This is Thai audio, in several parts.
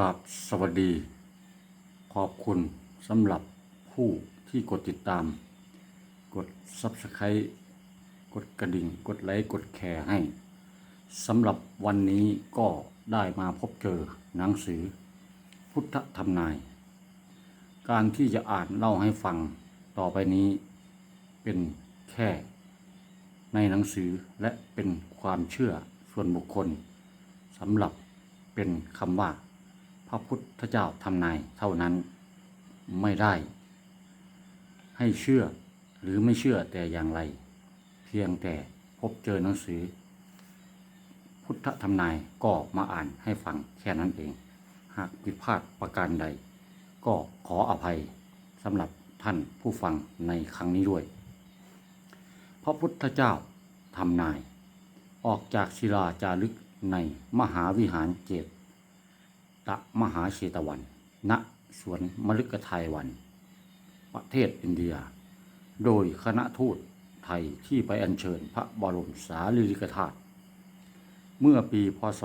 กราบสวัสดี ขอบคุณสำหรับผู้ที่กดติดตาม กด Subscribe กดกระดิ่ง กดไลค์กดแชร์ให้สำหรับวันนี้ก็ได้มาพบเจอหนังสือ พุทธธรรมนาย การที่จะอ่านเล่าให้ฟังต่อไปนี้เป็นแค่ในหนังสือและเป็นความเชื่อส่วนบุคคลสำหรับเป็นคำว่า พระพุทธเจ้าทำนายเท่านั้นไม่ได้ ให้เชื่อหรือไม่เชื่อแต่อย่างไร เพียงแต่พบเจอหนังสือ พุทธธรรมนายก็มาอ่านให้ฟังแค่นั้นเอง หากผิดพลาดประการใด ก็ขออภัยสำหรับท่านผู้ฟังในครั้งนี้ด้วย พระพุทธเจ้าทำนาย ออกจากศิลาจารึกในมหาวิหารเจต ตะมหาเชตวัน ณ สวนมฤคทยวัน ประเทศอินเดีย โดยคณะทูตไทยที่ไปอัญเชิญพระบรมสารีริกธาตุ เมื่อปีพศ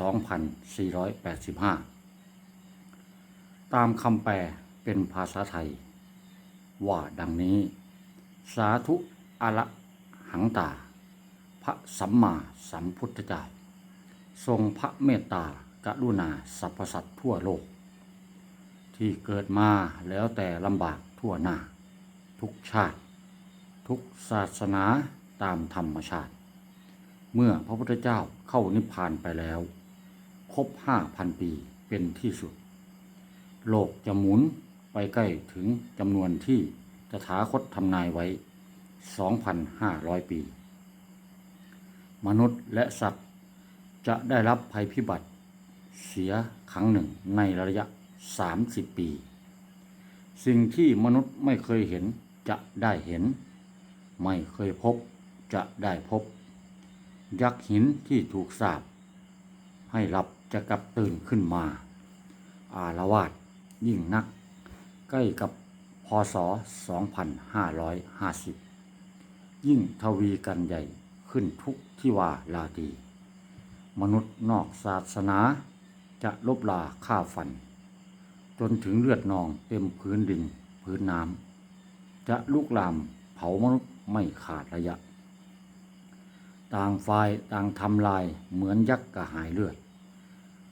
2485 ตามคำแปลเป็นภาษาไทย ว่าดังนี้ สาธุอะระหังตา พระสัมมาสัมพุทธเจ้า ทรงพระเมตตา กรุณาสรรพสัตว์ทั่วโลก ที่เกิดมาแล้วแต่ลำบากทั่วหน้า ทุกชาติ ทุกศาสนาตามธรรมชาติ เมื่อพระพุทธเจ้าเข้านิพพานไปแล้ว ครบห้าพันปีเป็นที่สุด โลกจะหมุนไปใกล้ถึงจำนวนที่ตถาคตทำนายไว้ 2,500 ปี มนุษย์และสัตว์จะได้รับภัยพิบัติ เสียครั้งหนึ่งในระยะ 30 ปี สิ่งที่มนุษย์ไม่เคยเห็นจะได้เห็น ไม่เคยพบจะได้พบ ยักษ์หินที่ถูกสาบ ให้หลับจะกลับตื่นขึ้นมา อาละวาดยิ่งนัก ใกล้กับพศ 2550 ยิ่งทวีกันใหญ่ขึ้นทุกที่ว่าลาดี มนุษย์นอกศาสนา จะลบลาฆ่าฟัน จนถึงเลือดนองเต็มพื้นดินพื้นน้ำจะลุกลามเผามนุษย์ไม่ขาดระยะ ต่างฝ่ายต่างทำลายเหมือนยักษ์กระหายเลือด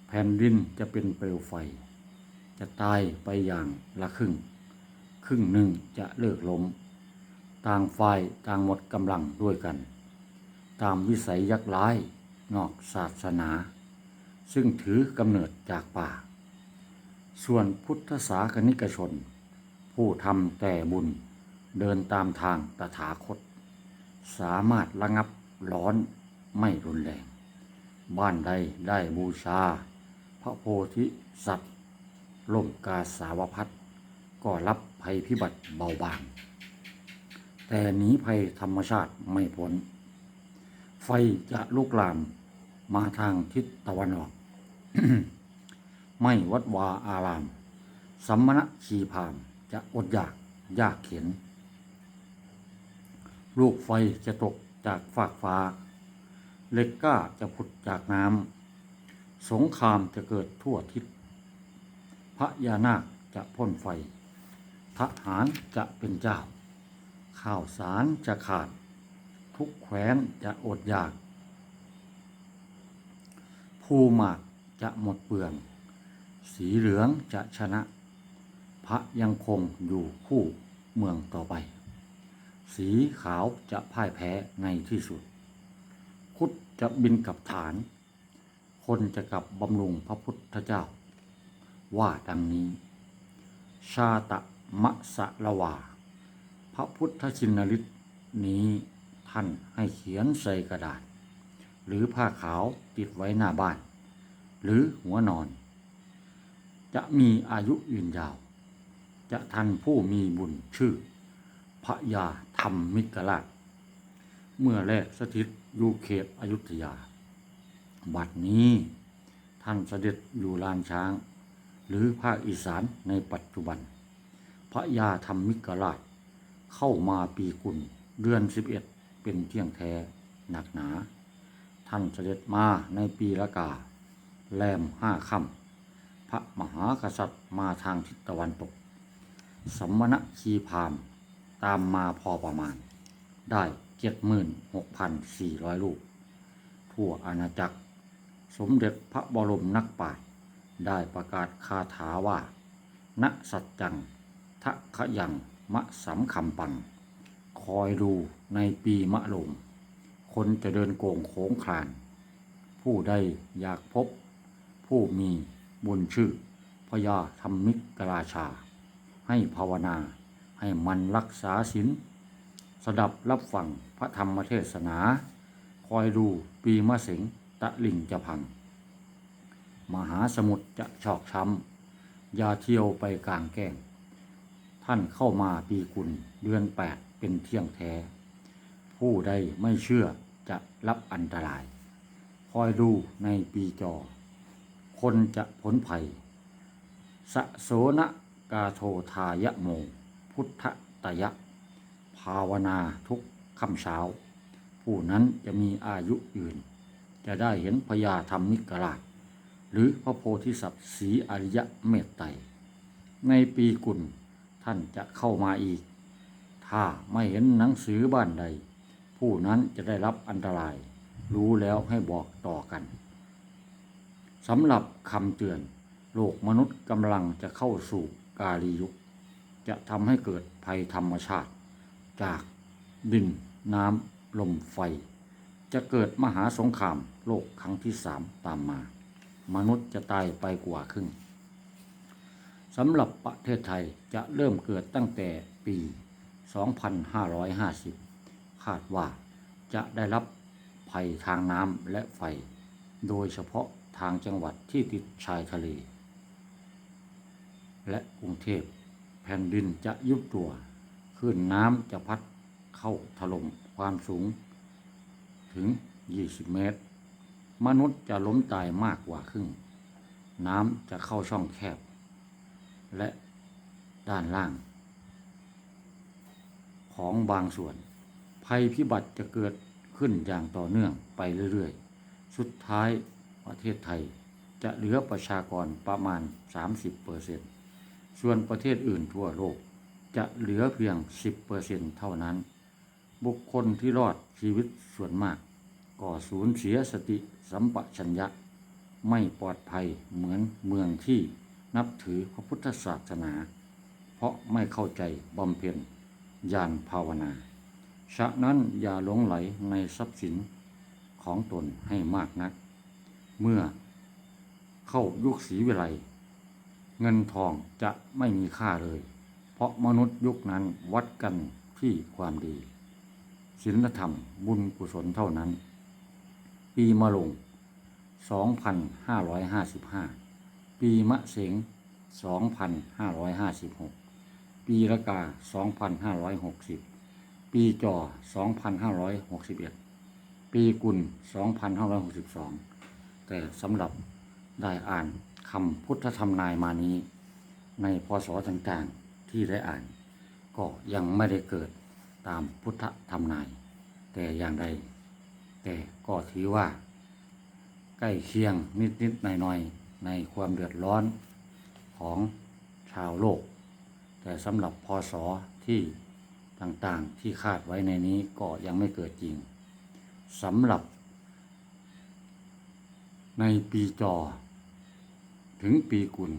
แผ่นดินจะเป็นเปลวไฟ จะตายไปอย่างละครึ่ง ครึ่งหนึ่งจะเลิกล้ม ต่างฝ่ายต่างหมดกำลังด้วยกัน ตามวิสัยยักษ์ร้ายนอกศาสนา ซึ่งถือกำเนิดจากป่า ส่วนพุทธศาสนิกชน ผู้ทำแต่บุญเดินตามทางตถาคต สามารถระงับร้อนไม่รุนแรง บ้านใดได้บูชา พระโพธิสัตว์ล่มกาสาวพัดก็รับภัยพิบัติเบาบาง แต่หนีภัยธรรมชาติไม่พ้น ไฟจะลุกลามมาทางทิศตะวันออก ไม่วัดวาอาราม สัมมณชีพามจะอดอยากยากเข็น ลูกไฟจะตกจากฟากฟ้าเหล็กก้าจะผุดจากน้ำ สงครามจะเกิดทั่วทิศ พระยานาคจะพ่นไฟ ทหารจะเป็นเจ้า ข้าวสารจะขาด ทุกแขวนจะอดอยาก ภูหมาก จะหมดเปลือง สีเหลืองจะชนะ พระยังคงอยู่คู่เมืองต่อไป สีขาวจะพ่ายแพ้ในที่สุด คุดจะบินกับฐาน คนจะกลับบำรุงพระพุทธเจ้า ว่าดังนี้ ชาตะมะสะละวา พระพุทธชินฤทธิ์นี้ท่านให้เขียนใส่กระดาษ หรือผ้าขาวติดไว้หน้าบ้าน หรือหัวนอน จะมีอายุยืนยาว จะทันผู้มีบุญชื่อ พระยาธรรมมิกราช เมื่อแรกสถิตอยู่เขตอยุธยา บัดนี้ท่านเสด็จอยู่ลานช้าง หรือภาคอีสานในปัจจุบัน พระยาธรรมมิกราช เข้ามาปีกุลเดือนสิบเอ็ดเป็นเที่ยงแท้หนักหนา ท่านเสด็จมาในปีละกา แรมห้าค่พระมหากษัตริย์มาทางทิศตะวันตกสมณะคีพามตามมาพอประมาณ ได้เจ็ดหมื่นหกพันสี่ร้อยลูก ทั่วอาณาจักร สมเด็จพระบรมนักปราชญ์ได้ประกาศคาถาว่า ณสัจจังทะขยังมะสำคำปัง คอยดูในปีมะลงคนจะเดินโกงโค้งคลาน ผู้ใดอยากพบ ผู้มีบุญชื่อพญาธรรมิกราชา ให้ภาวนาให้มันรักษาศีลสดับรับฟังพระธรรมเทศนา คอยดูปีมะเสงตะลิ่งจะพัง มหาสมุทรจะชอกช้ำยาเที่ยวไปกลางแก้ง ท่านเข้ามาปีกุลเดือนแปดเป็นเที่ยงแท้ ผู้ใดไม่เชื่อจะรับอันตราย คอยดูในปีจอ คนจะพ้นภัย สะโสนะกาโททายะโม พุทธตยะ ภาวนาทุกค่ำเช้า ผู้นั้นจะมีอายุยืน จะได้เห็นพญาธรรมนิกราช หรือพระโพธิสัตว์สีอริยะเมตไตรในปีกุลท่านจะเข้ามาอีก ถ้าไม่เห็นหนังสือบ้านใด ผู้นั้นจะได้รับอันตราย รู้แล้วให้บอกต่อกัน สำหรับคำเตือน โลกมนุษย์กำลังจะเข้าสู่กาลียุค จะทำให้เกิดภัยธรรมชาติ จากดินน้ำลมไฟ จะเกิดมหาสงครามโลกครั้งที่สามตามมา มนุษย์จะตายไปกว่าครึ่งสำหรับประเทศไทยจะเริ่มเกิดตั้งแต่ปี 2550 คาดว่าจะได้รับภัยทางน้ำและไฟ โดยเฉพาะ ทางจังหวัดที่ติดชายทะเล และกรุงเทพแผ่นดินจะยุบตัวคลื่นน้ำจะพัดเข้าถล่มความสูง ถึง 20 เมตร มนุษย์จะล้มตายมากกว่าครึ่ง น้ำจะเข้าช่องแคบ และด้านล่าง ของบางส่วน ภัยพิบัติจะเกิดขึ้นอย่างต่อเนื่องไปเรื่อย ๆ สุดท้าย ประเทศไทย จะเหลือประชากรประมาณ 30เปอร์เซ็นส่วนประเทศอื่นทั่วโลก จะเหลือเพียง 10เปอร์เซ็นเท่านั้น บุคคลที่รอดชีวิตส่วนมาก ก็สูญเสียสติสัมปชัญญะ ไม่ปลอดภัยเหมือนเมืองที่นับถือพระพุทธศาสนา เพราะไม่เข้าใจบำเพ็ญญาณภาวนา ฉะนั้นอย่าหลงไหลในทรัพย์สินของตนให้มากนัก เมื่อเข้ายุคศรีวิไลเงินทองจะไม่มีค่าเลย เพราะมนุษย์ยุคนั้นวัดกันที่ความดีศีลธรรมบุญกุศลเท่านั้น ปีมะลง 2555 ปีมะเสง2556 ปีละกา 2560 ปีจอ 2561 ปีกุล 2562 แต่สำหรับได้อ่านคำพุทธธรรมนายมานี้ ในพศต่างๆที่ได้อ่าน ก็ยังไม่ได้เกิดตามพุทธธรรมนาย แต่อย่างใด แต่ก็ถือว่า ใกล้เคียงนิดๆหน่อยๆในความเดือดร้อนของชาวโลก แต่สำหรับพศที่ต่างๆที่คาดไว้ในนี้ก็ยังไม่เกิดจริงสำหรับ ในปีจอ ถึงปีกุล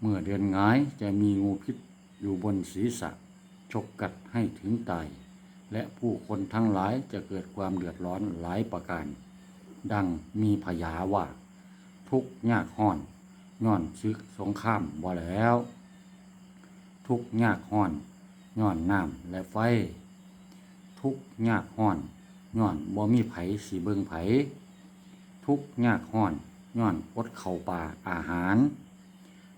เมื่อเดือนงายจะมีงูพิษอยู่บนศีรษะฉกกัดให้ถึงตาย และผู้คนทั้งหลายจะเกิดความเดือดร้อนหลายประการ ดังมีพยาว่า ทุกข์ยากห้อนย้อนซึกสงครามบ่แล้ว ทุกข์ยากห้อนย้อนน้ำและไฟ ทุกข์ยากห้อนย้อนบ่มีไผสีเบิงไผ ทุกยากห้อนย้อนอดเข่าป่าอาหาร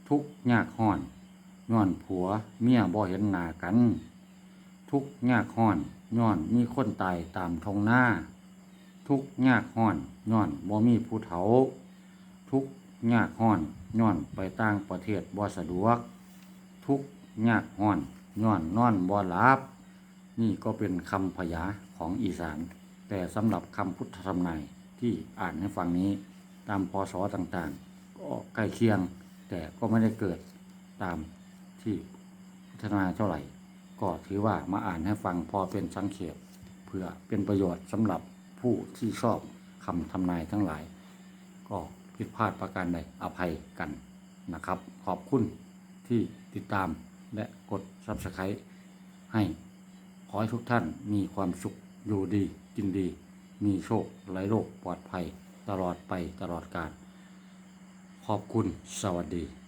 ทุกยากห้อนย้อนผัวเมียบ่เห็นหน้ากัน ทุกยากห้อนย้อนมีคนตายตามทงหน้า ทุกยากห้อนย้อนบ่มีผู้เฒ่า ทุกยากห้อนย้อนไปต่างประเทศบ่สะดวก ทุกยากห้อนย้อนนอนบ่หลับนี่ก็เป็นคำพยาของอีสาน แต่สำหรับคำพุทธธรรมนาย ที่อ่านให้ฟังนี้ตามพศต่างๆ ก็ใกล้เคียง แต่ก็ไม่ได้เกิดตามที่พัฒนาเท่าไหร่ ก็ถือว่ามาอ่านให้ฟังพอเป็นสังเขปเพื่อเป็นประโยชน์สำหรับผู้ที่ชอบคำทำนายทั้งหลาย ก็ผิดพลาดประการใดอภัยกันนะครับ ขอบคุณที่ติดตามและกด Subscribe ให้ขอให้ทุกท่านมีความสุขอยู่ดีกินดี มีโชคไร้โรคปลอดภัยตลอดไปตลอดกาลขอบคุณสวัสดี